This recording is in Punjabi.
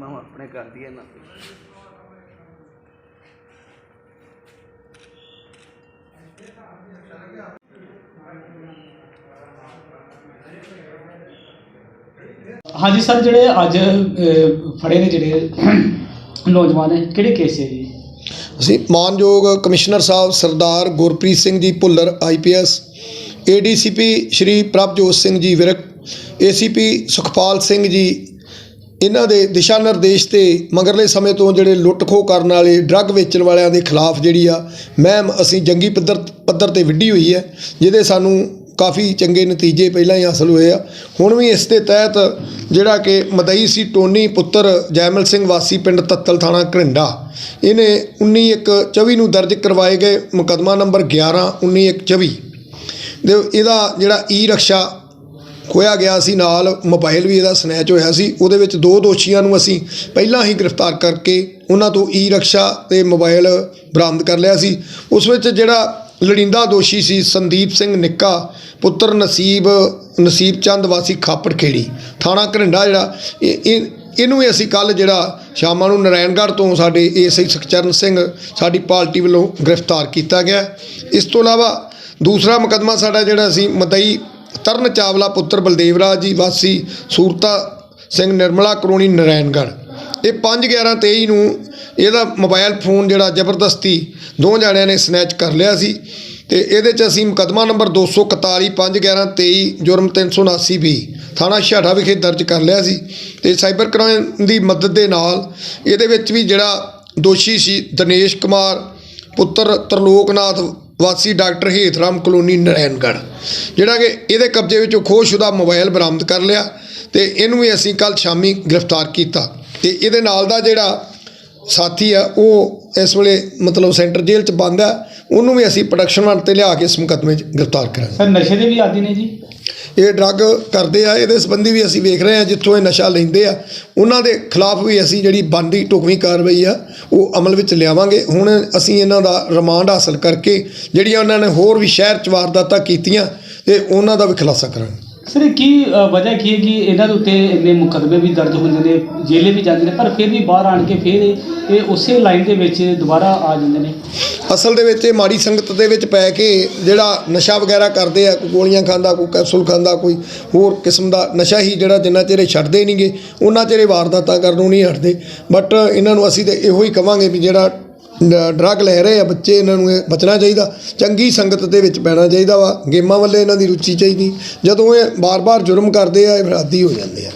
ਪਰਮਾਤਮਾ ਆਪਣੇ ਕਰਦੀ ਹੈ ਨਾ ਹਾਂਜੀ ਸਰ ਜਿਹੜੇ ਅੱਜ ਫੜੇ ਨੇ ਜਿਹੜੇ ਨੌਜਵਾਨ ਹੈ ਕਿਹੜੇ ਕੇਸ ਹੈ ਜੀ? ਅਸੀਂ ਮਾਨਯੋਗ ਕਮਿਸ਼ਨਰ ਸਾਹਿਬ Sardar Gurpreet Singh ji Bhullar IPS ADCP Shri Prabhjot Singh ji Virk ACP Sukhpal Singh ji ਇਹਨਾਂ ਦੇ ਦਿਸ਼ਾ ਨਿਰਦੇਸ਼ ਤੇ ਮਗਰਲੇ ਸਮੇਂ ਤੋਂ ਜਿਹੜੇ ਲੁੱਟ ਖੋਹ ਕਰਨ ਵਾਲੇ, ਡਰੱਗ ਵੇਚਣ ਵਾਲਿਆਂ ਦੇ ਖਿਲਾਫ ਜਿਹੜੀ ਆ ਮਹਿਮ ਅਸੀਂ ਜੰਗੀ ਪੱਧਰ ਪੱਧਰ ਤੇ ਵਿੱਢੀ ਹੋਈ ਹੈ, ਜਿਹਦੇ ਸਾਨੂੰ ਕਾਫੀ ਚੰਗੇ ਨਤੀਜੇ ਪਹਿਲਾਂ ਹੀ ਹਾਸਲ ਹੋਏ ਆ। ਹੁਣ ਵੀ ਇਸ ਦੇ ਤਹਿਤ ਜਿਹੜਾ ਕਿ ਮਦਈ ਸੀ ਟੋਨੀ ਪੁੱਤਰ ਜੈਮਲ ਸਿੰਘ ਵਾਸੀ ਪਿੰਡ ਤੱਤਲ ਥਾਣਾ ਘਰਿੰਡਾ, ਇਹਨੇ 19/1/24 ਨੂੰ ਦਰਜ ਕਰਵਾਏ ਗਏ ਮੁਕੱਦਮਾ ਨੰਬਰ 11 19/1/24 ਦੇ ਇਹਦਾ ਜਿਹੜਾ ਈ ਰਕਸ਼ਾ ਖੋਇਆ ਗਿਆ ਸੀ, ਨਾਲ ਮੋਬਾਈਲ ਵੀ ਇਹਦਾ ਸਨੈਚ ਹੋਇਆ ਸੀ। ਉਹਦੇ ਵਿੱਚ ਦੋ ਦੋਸ਼ੀਆਂ ਨੂੰ ਅਸੀਂ ਪਹਿਲਾਂ ਹੀ ਗ੍ਰਿਫਤਾਰ ਕਰਕੇ ਉਹਨਾਂ ਤੋਂ ਈ ਰਕਸ਼ਾ ਤੇ ਮੋਬਾਈਲ ਬਰਾਮਦ ਕਰ ਲਿਆ ਸੀ। ਉਸ ਵਿੱਚ ਜਿਹੜਾ ਲੜਿੰਦਾ ਦੋਸ਼ੀ ਸੀ, ਸੰਦੀਪ ਸਿੰਘ ਨਿੱਕਾ, ਪੁੱਤਰ ਨਸੀਬ ਨਸੀਬ ਚੰਦ, ਵਾਸੀ ਖਾਪੜ ਖੇੜੀ ਥਾਣਾ ਘਰਿੰਡਾ ਜਿਹੜਾ, ਇਹ ਇਹ, ਇਹਨੂੰ ਵੀ ਅਸੀਂ ਕੱਲ ਜਿਹੜਾ ਸ਼ਾਮਾਂ ਨੂੰ ਨਾਰਾਇਣਗੜ੍ਹ ਤੋਂ ਸਾਡੇ ਏਐਸਆਈ ਸੁਖਚਰਨ ਸਿੰਘ, ਸਾਡੀ ਪਾਰਟੀ ਵੱਲੋਂ ਗ੍ਰਿਫਤਾਰ ਕੀਤਾ ਗਿਆ। ਇਸ ਤੋਂ ਇਲਾਵਾ ਦੂਸਰਾ ਮੁਕੱਦਮਾ ਸਾਡਾ ਜਿਹੜਾ ਸੀ ਮਦਈ ਤਰਨ ਚਾਵਲਾ ਪੁੱਤਰ ਬਲਦੇਵ ਰਾਜ ਜੀ, ਵਾਸੀ ਸੂਰਤਾ ਸਿੰਘ ਨਿਰਮਲਾ, ਕਲੋਨੀ ਨਾਰਾਇਣਗੜ੍ਹ ਇਹ 5/11/23 ਨੂੰ ਇਹਦਾ ਮੋਬਾਈਲ ਫੋਨ ਜਿਹੜਾ ਜ਼ਬਰਦਸਤੀ ਦੋ ਜਣਿਆਂ ਨੇ ਸਨੈਚ ਕਰ ਲਿਆ ਸੀ ਤੇ ਇਹਦੇ 'ਚ ਅਸੀਂ ਮੁਕੱਦਮਾ ਨੰਬਰ 241 5/11/23 ਜੁਰਮ 379 ਵੀ ਥਾਣਾ ਛਾੜਾ ਵਿਖੇ ਦਰਜ ਕਰ ਲਿਆ ਸੀ ਤੇ ਸਾਈਬਰ ਕ੍ਰਾਈਮ ਦੀ ਮਦਦ ਦੇ ਨਾਲ ਇਹਦੇ ਵਿੱਚ ਵੀ ਜਿਹੜਾ ਦੋਸ਼ੀ ਸੀ ਦਿਨੇਸ਼ ਕੁਮਾਰ, ਪੁੱਤਰ ਤਰਲੋਕਨਾਥ ਵਾਸੀ ਡਾਕਟਰ ਹੇਤਰਾਮ ਕਲੋਨੀ ਨਾਰਾਇਣਗੜ੍ਹ ਜਿਹੜਾ ਕਿ ਇਹਦੇ ਕਬਜ਼ੇ ਵਿੱਚੋਂ ਖੋਹਸ਼ੁਦਾ ਮੋਬਾਈਲ ਬਰਾਮਦ ਕਰ ਲਿਆ ਤੇ ਇਹਨੂੰ ਵੀ ਅਸੀਂ ਕੱਲ ਸ਼ਾਮੀ ਗ੍ਰਿਫਤਾਰ ਕੀਤਾ ਤੇ ਇਹਦੇ ਨਾਲ ਦਾ ਜਿਹੜਾ ਸਾਥੀ ਆ, ਉਹ ਇਸ ਵੇਲੇ ਮਤਲਬ ਸੈਂਟਰ ਜੇਲ੍ਹ 'ਚ ਬੰਦ ਆ। ਉਹਨੂੰ ਵੀ ਅਸੀਂ ਪ੍ਰੋਡਕਸ਼ਨ ਵਨ ਤੇ ਲਿਆ ਕੇ ਇਸ ਮੁਕੱਦਮੇ 'ਚ ਗ੍ਰਿਫਤਾਰ ਕਰਾਂਗੇ। ਸਰ ਨਸ਼ੇ ਦੇ ਵੀ ਆਦੀ ਨੇ ਜੀ? ਇਹ ਡਰੱਗ ਕਰਦੇ ਆ ਇਹਦੇ ਸੰਬੰਧੀ ਵੀ ਅਸੀਂ ਵੇਖ ਰਹੇ ਆ ਜਿੱਥੋਂ ਇਹ ਨਸ਼ਾ ਲੈਂਦੇ ਆ। ਉਹਨਾਂ ਦੇ ਖਿਲਾਫ ਵੀ ਅਸੀਂ ਜਿਹੜੀ ਬਣਦੀ ਢੁਕਵੀਂ ਕਾਰਵਾਈ ਆ ਉਹ ਅਮਲ ਵਿੱਚ ਲਿਆਵਾਂਗੇ। ਹੁਣ ਅਸੀਂ ਇਹਨਾਂ ਦਾ ਰਿਮਾਂਡ ਹਾਸਲ ਕਰਕੇ ਜਿਹੜੀਆਂ ਉਹਨਾਂ ਨੇ ਹੋਰ ਵੀ ਸ਼ਹਿਰ ਚ ਵਾਰਦਾਤਾਂ ਕੀਤੀਆਂ ਤੇ ਉਹਨਾਂ ਦਾ ਵੀ ਖੁਲਾਸਾ ਕਰਾਂਗੇ। ਸਰ ਇਹ ਕੀ ਅ, ਵਜ੍ਹਾ ਕੀ ਹੈ ਕਿ ਇਹਨਾਂ ਦੇ ਉੱਤੇ ਇੰਨੇ ਮੁਕੱਦਮੇ ਵੀ ਦਰਜ ਹੁੰਦੇ ਨੇ ਜੇਲੇ ਵੀ ਜਾਂਦੇ ਨੇ ਪਰ ਫਿਰ ਵੀ ਬਾਹਰ ਆਣ ਕੇ ਫਿਰ ਇਹ ਇਹ ਉਸੇ ਲਾਈਨ ਦੇ ਵਿੱਚ ਦੁਬਾਰਾ ਆ ਜਾਂਦੇ ਨੇ? ਅਸਲ ਦੇ ਵਿੱਚ ਇਹ ਮਾੜੀ ਸੰਗਤ ਦੇ ਵਿੱਚ ਪੈ ਕੇ ਜਿਹੜਾ ਨਸ਼ਾ ਵਗੈਰਾ ਕਰਦੇ ਆ ਕੋਈ ਗੋਲੀਆਂ ਖਾਂਦਾ ਕੋਈ ਕੈਪਸੂਲ ਖਾਂਦਾ ਕੋਈ ਹੋਰ ਕਿਸਮ ਦਾ ਨਸ਼ਾ ਹੀ ਜਿਹੜਾ ਜਿੰਨਾ ਚਿਰ ਇਹ ਛੱਡਦੇ ਨਹੀਂਗੇ ਉਹਨਾਂ ਚਿਰ ਇਹ ਵਾਰਦਾਤਾਂ ਕਰਨ ਨੂੰ ਨਹੀਂ ਹਟਦੇ। ਬਟ ਇਹਨਾਂ ਨੂੰ ਅਸੀਂ ਤਾਂ ਇਹੋ ਹੀ ਕਵਾਂਗੇ ਵੀ ਜਿਹੜਾ ਡਰੱਗ ਲੈ ਰਹੇ ਆ ਬੱਚੇ, ਇਹਨਾਂ ਨੂੰ ਇਹ ਬਚਣਾ ਚਾਹੀਦਾ। ਚੰਗੀ ਸੰਗਤ ਦੇ ਵਿੱਚ ਪੈਣਾ ਚਾਹੀਦਾ ਵਾ। ਗੇਮਾਂ ਵੱਲੇ ਇਹਨਾਂ ਦੀ ਰੁਚੀ ਚਾਹੀਦੀ। ਜਦੋਂ ਇਹ ਬਾਰ-ਬਾਰ ਜੁਰਮ ਕਰਦੇ ਆ, ਇਹ ਅਪਰਾਧੀ ਹੋ ਜਾਂਦੇ ਆ।